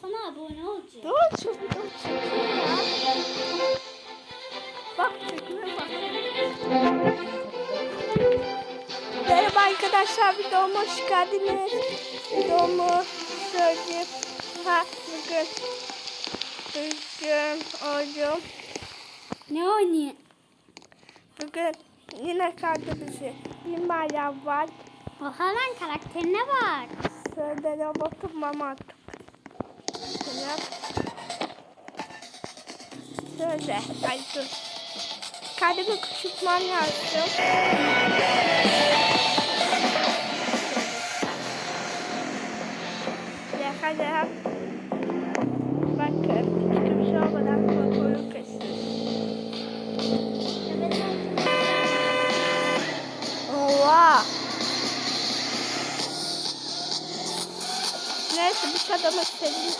sana abone olacağım. Dur çekiyor ya. Bak çekiyor bak. Merhaba arkadaşlar videoma hoş geldiniz. Videomu söyleyeyim. Ha bugün bugün oyun Ne oynayayım? bugün yine kaldı bizi. Bir bayram var. Oha lan karakterine bak. Söyle robotum artık. Şöyle. Şöyle. Ay dur. Kendimi küçültmem lazım. Yakalım. Bakın. Hiçbir şey Neyse biz adamı sevdiğimiz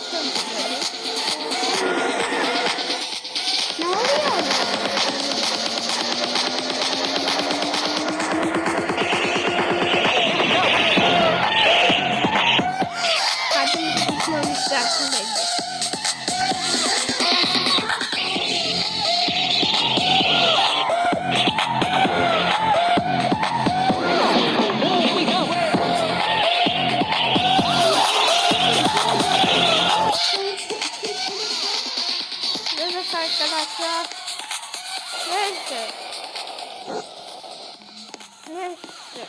arkadaşlar. Neyse. Neyse.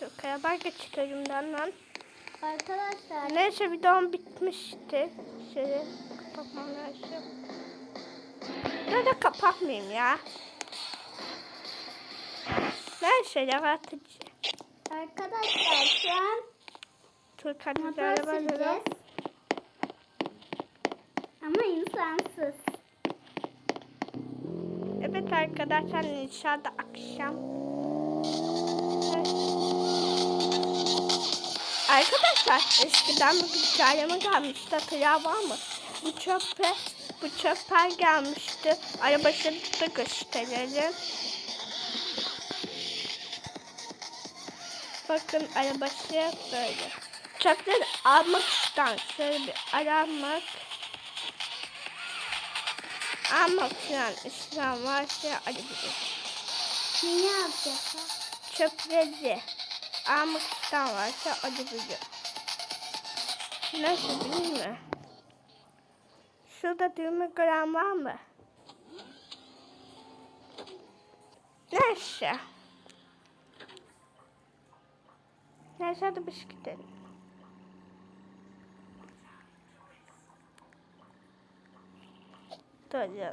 Şu kayabarga çıkarım lan. Arkadaşlar. Neyse videom bitmişti. Şöyle kapatmam lazım. Da kapatmayayım ya. Neyse yaratıcı. Arkadaşlar şu an Türk hadi motor arabaları. süreceğiz. İnsansız. Evet arkadaşlar inşaatı akşam. Arkadaşlar eskiden bir hikayeme gelmişti hatırlayan var mı? Bu çöpe bu çöper gelmişti. Arabasını da gösterelim. Bakın arabası böyle. Çöpleri almak isteyen şöyle bir aramak. Almak falan isteyen varsa alabilir. Ne yapacağız? Çöpleri almak isteyen varsa alabilir. Nasıl değil mi? Şurada düğme gören var mı? Neyse. Neyse hadi biz gidelim. Bekle.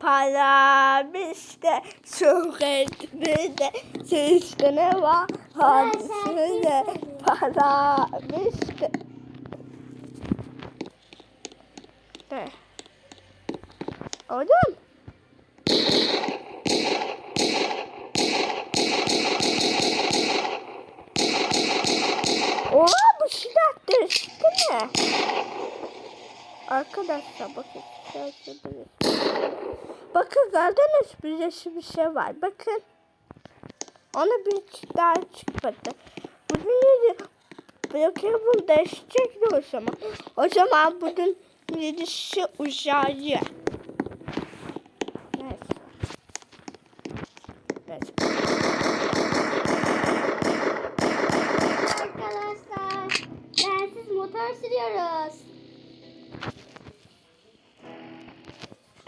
Para işte şöhretmede sizde ne var? Hadisede para işte. Ne? Oğlum. Oha bu silah değişti mi? Arkadaşlar bakın. Bakın gördünüz bir yeşil bir şey var. Bakın. Ona bir daha çıkmadı. Bunun yeri Brokeable değişecek o zaman. O zaman bunun yerisi uzayı.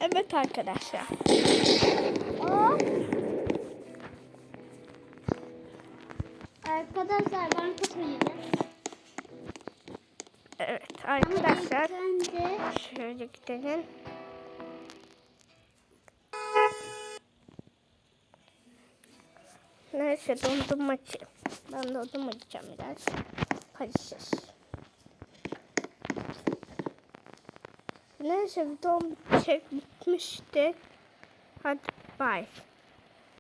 Evet arkadaşlar. Hop. Arkadaşlar ben kapayacağım. Evet arkadaşlar. önce Şöyle gidelim. Neyse dondurma. Ben dondurma biraz. Paylaşacağız. Neyse videom bitmişti. Hadi bye.